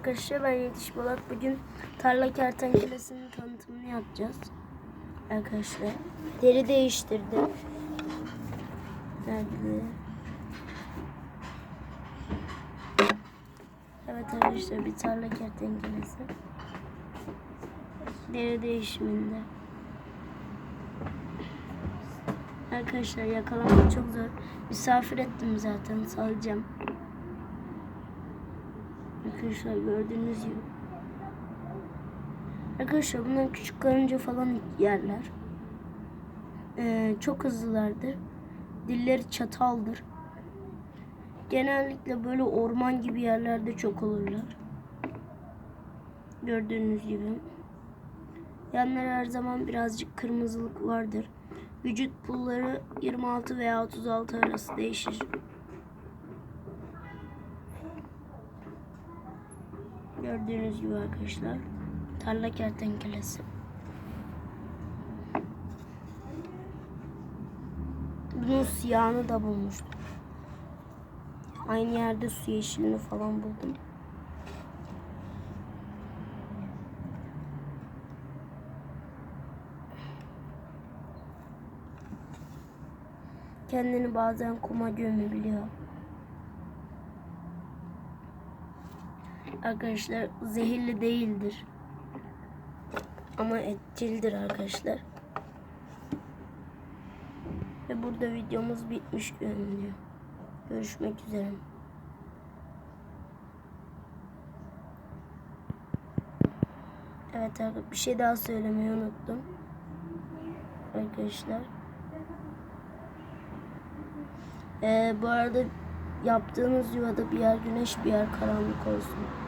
Arkadaşlar ben Yetiş Bolak. Bugün tarla kertenkelesinin tanıtımını yapacağız. Arkadaşlar. Deri değiştirdim. Nerede? Evet arkadaşlar bir tarla kertenkelesi. Deri değişiminde. Arkadaşlar yakalamak çok zor. Misafir ettim zaten salacağım. Arkadaşlar gördüğünüz gibi. Arkadaşlar bunlar küçük karınca falan yerler. Ee, çok hızlılardır. Dilleri çataldır. Genellikle böyle orman gibi yerlerde çok olurlar. Gördüğünüz gibi. Yanları her zaman birazcık kırmızılık vardır. Vücut pulları 26 veya 36 arası değişir. Gördüğünüz gibi arkadaşlar. Tarla kertenkelesi. Bunun siyahını da bulmuştum. Aynı yerde su yeşilini falan buldum. Kendini bazen kuma gömebiliyor. Arkadaşlar zehirli değildir. Ama etçildir arkadaşlar. Ve burada videomuz bitmiş görünüyor. Görüşmek üzere. Evet arkadaşlar bir şey daha söylemeyi unuttum. Arkadaşlar. Ee, bu arada yaptığınız yuvada bir yer güneş bir yer karanlık olsun.